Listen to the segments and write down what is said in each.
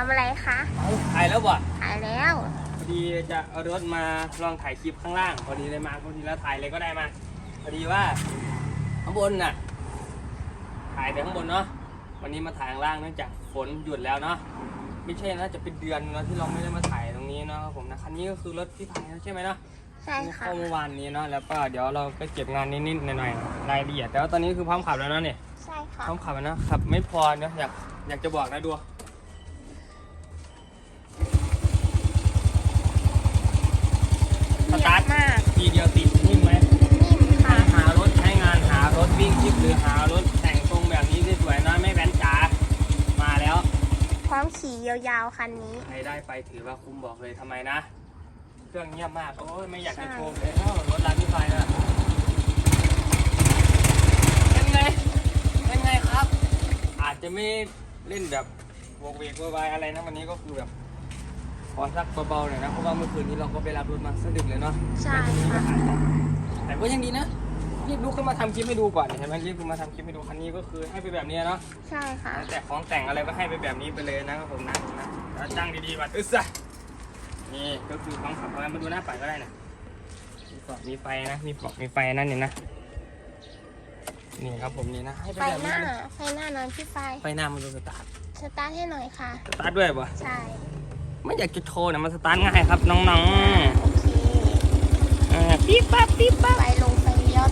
ทำอะไรคะถ่ายแล้วบ่ถ่ายแล้ว พอดีจะเอารถมาลองถ่ายคลิปข้างล่าง พอดีเลยมาพอดีแล้วถ่ายเลยก็ได้มา พอดีว่าข้างบนน่ะ ถ่ายแต่ข้างบนเนาะ วันนี้มาถ่ายข้างล่างเนื่องจากฝนหยุดแล้วเนาะ ไม่ใช่นะจะเป็นเดือนแล้วที่เราไม่ได้มาถ่ายตรงนี้เนาะครับผมนะคันนี้ก็คือรถที่ถ่ายใช่ไหมเนาะใช่ค่ะเข้าเมื่อวานนี้เนาะ แล้วก็เดี๋ยวเราไปเก็บงานนิดๆหน่อยๆรายละเอียดแต่ว่าตอนนี้คือพร้อมขับแล้วเนาะเนี่ย ใช่ค่ะ พร้อมขับแล้วนะขับไม่พอเนาะอยากอยากจะบอกนะดู ทมากทีเดียวติดนิ่มไหมนิ่มค่ะหารถใช้งานหารถวิ่งชิปหรือหารถแต่งทรงแบบนี้สวยๆนะไม่แว้นจ๋ามาแล้ว พร้อมขี่ยาวๆคันนี้ ใครได้ไปถือว่าคุ้มบอกเลยทำไมนะ เครื่องเงียบมาก โอ้ยไม่อยากจะใช่โชว์เลยเอ้ารถร้านพี่ไฟนะเป็นไงเป็นไงครับ อาจจะไม่เล่นแบบโวกเวกโวยวายอะไรนะวันนี้ก็คือแบบข อสักเบาๆหน่อยนะ เพราะว่าเมื่อคืนนี้เราก็ไปรับรถมาสะดึกเลยเนาะใช่ค่ะแต่ก็ยังดีนะรีบลุกขึ้นมาทำคลิปให้ดูก่อนเห็นไหมรีบขึ้นมาทำคลิปให้ดูคันนี้ก็คือให้ไปแบบนี้เนาะใช่ค่ะแต่ของแต่งอะไรก็ให้ไปแบบนี้ไปเลยนะครับผมนะนะแล้วตั้งดีๆบัดอึ๊สอะนี่ก็คือของขับเอาไว้มาดูหน้าปัดก็ได้นะมีปลอกมีไฟนะ มีปลอกมีไฟนั่นเนี่ยนะนี่ครับผมนี่นะให้ไปไฟแบบหนี้น้าเลยไฟหน้านอนที่ไฟไฟหน้ามันดูสตาร์ทสตาร์ทให้หน่อยค่ะสตาร์ทด้วยปะใช่ ไม่อยากจะโชว์นะมันสตาร์ทง่ายครับน้องโอเคๆอ่าปี๊บปั๊บปี๊บปั๊บไฟลงไฟเลี้ยว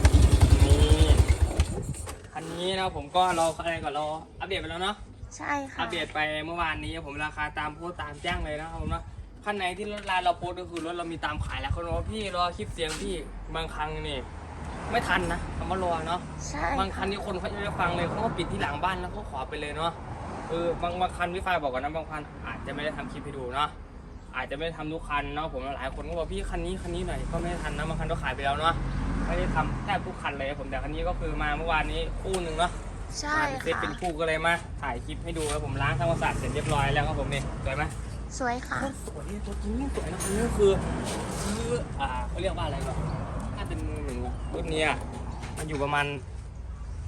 นี่คันนี้นะผมก็รออะไรก่อนรออัปเดตไปแล้วเนาะใช่ค่ะอัปเดตไปเมื่อวานนี้ผมราคาตามโพสต์ตามแจ้งเลยนะครับผมเนาะขั้นไหนที่รถร้านเราโพสต์ก็คือรถเรามีตามขายแล้วคนบอกว่าพี่รอคลิปเสียงพี่บางครั้งนี่ไม่ทันนะคำว่ารอเนาะใช่บางคันที่คนเขาจะฟังเลยเขาก็ปิดที่หลังบ้านแล้วก็ขอไปเลยเนาะ เออบางบางคันพี่ฟ้ายบอกก่อนนะบางคันอาจจะไม่ได้ทำคลิปให้ดูเนาะอาจจะไม่ได้ทำทุกคันเนาะผมหลายคนก็บอกพี่คันนี้คันนี้หน่อยก็ไม่ได้ทันนะบางคันก็ขายไปแล้วเนาะไม่ได้ทำแทบทุกคันเลยผมแต่คันนี้ก็คือมาเมื่อวานนี้คู่หนึ่งเนาะใช่มาเป็นเซตค่ะเป็นคู่ก็เลยมาถ่ายคลิปให้ดูครับผมล้างทำความสะอาดเสร็จเรียบร้อยแล้วครับผมนี่สวยไหมสวยค่ะสวยตัวจริงนี่สวยนะคันนี้คือซื้ออ่าเขาเรียกว่าอะไรก่อนถ้าเป็นมือหนึ่งอะรุ่นเนี้ยมันอยู่ประมาณ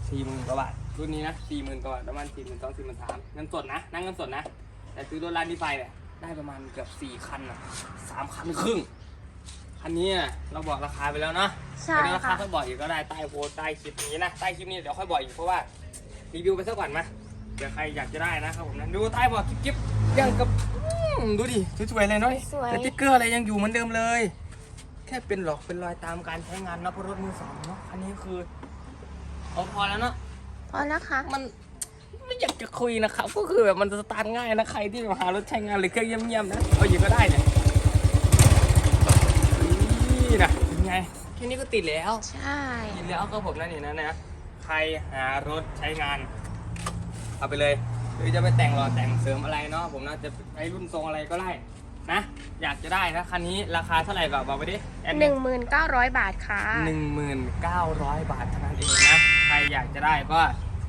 สี่หมื่นกว่าบาท รุ่นนี้นะสี่หมื่นกว่าบาทประมาณสี่หมื่นสองสี่หมื่นสามเงินสดนะ นั่งเงินสดนะ แต่ซื้อรถร้านดีไฟเนี่ยได้ประมาณเกือบสี่คันอะสามคันครึ่ง คันนี้อะเราบอกราคาไปแล้วเนาะใช่เดี๋ยวราคาค่ะ ค่อยบอกอีกก็ได้ใต้โพสต์ใต้คลิปนี้นะใต้คลิปนี้เดี๋ยวค่อยบอกอีกเพราะว่ารีวิวไปสักก่อนมาเดี๋ยวใครอยากจะได้นะครับผมนะดูใต้บอกคลิปคลิปยังกับอืมดูดิสวยๆเลยเนาะสวย สติ๊กเกอร์อะไรยังอยู่เหมือนเดิมเลย แค่เป็นหลอกเป็นรอยตามการใช้งานเนาะเพราะรถมือสองเนาะอันนี้คือเอาพอแล้วเนาะ พอนะคะมันไม่อยากจะคุยนะครับ ก็คือแบบมันสตาร์ทง่ายนะใครที่หารถใช้งานหรือเครื่องเยี่ยมๆนะเอาอยู่ก็ได้เนี่ยนี่นะเป็นไงแค่นี้ก็ติดแล้วใช่กินแล้วก็ผมนั่นนี่นะนะใครหารถใช้งาน เอาไปเลยหรือจะไปแต่งหล่อแต่งเสริมอะไรเนาะผมน่าจะใช้รุ่นทรงอะไรก็ได้นะอยากจะได้นะคันนี้ราคาเท่าไหร่บอกบอกไปดิแอดหนึ่งหมื่นเก้าร้อยบาทค่ะหนึ่งหมื่นเก้าร้อยบาทเท่านั้นเองนะ ใครอยากจะได้ก็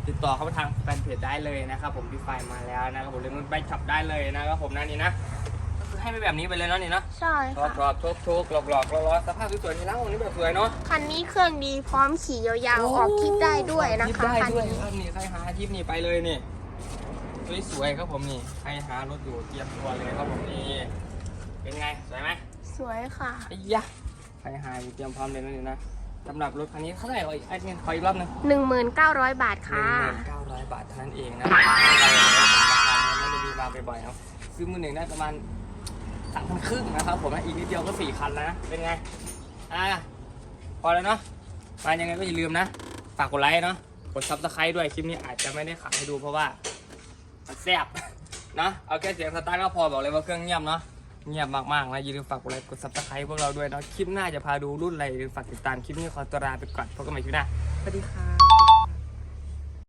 ติดต่อเข้ามาทางแฟนเพจได้เลยนะครับผมพี่ไฟล์มาแล้วนะครับผมเรียนรุ่นใบขับได้เลยนะครับผมนั่นนี่นะก็คือให้ไปแบบนี้ไปเลยเนาะนี่เนาะใช่กรอบค่ะกรอบโชกโชกหลอกหลอกล้อล้อสภาพสวยๆนี่แล้ววันนี้แบบสวยเนาะ คันนี้เครื่องดีพร้อมขี่ยาวๆ ออกคลิปได้ด้วยนะออกคะลิปได้คันด้วยนี้ ครับนี่ใครหาทริปนี่ไปเลยนี่สวยๆครับผมนี่ใครหารถอยู่เตรียมตัวเลยครับผมนี่เป็นไงสวยไหมสวยค่ะ ไอ้ยะใครหาอยู่เตรียมพร้อมเลยนะนี่นะ สำหรับรถคันนี้เท่าไหร่เอาอีกไอ้นี่ขออีกรอบหนึงหนึ่งหมื่นเก้าร้อยบาทหค่ะนึ่งหมื่นเก้าร้อยบาทเท่านั้นเองนะไม่ได้มีมาบ่อยๆเนาะซื้อมือหนึ่งได้ประมาณสามพันครึ่งนะครับผมนะอีกนิดเดียวก็สี่คันแล้วนะเป็นไงอ่าพอแล้วเนาะมายังไงก็อย่าลืมนะฝากกดไลค์เนาะกดซับสไครต์ด้วยคลิปนี้อาจจะไม่ได้ขับให้ดูเพราะว่ามันแซ่บ เนาะเอาแค่เสียงสตาร์ทก็พอบอกเลยว่าเครื่องเงียบเนาะ เงียบมากๆนะอย่าลืมฝากกดไลค์กดซับสไครต์พวกเราด้วยเนาะคลิปหน้าจะพาดูรุ่นอะไรหรืมฝากติดตามคลิปนี้ขอตัวลาไปก่อนพบกันใหม่คลิปหน้าสวัสดีค่ะ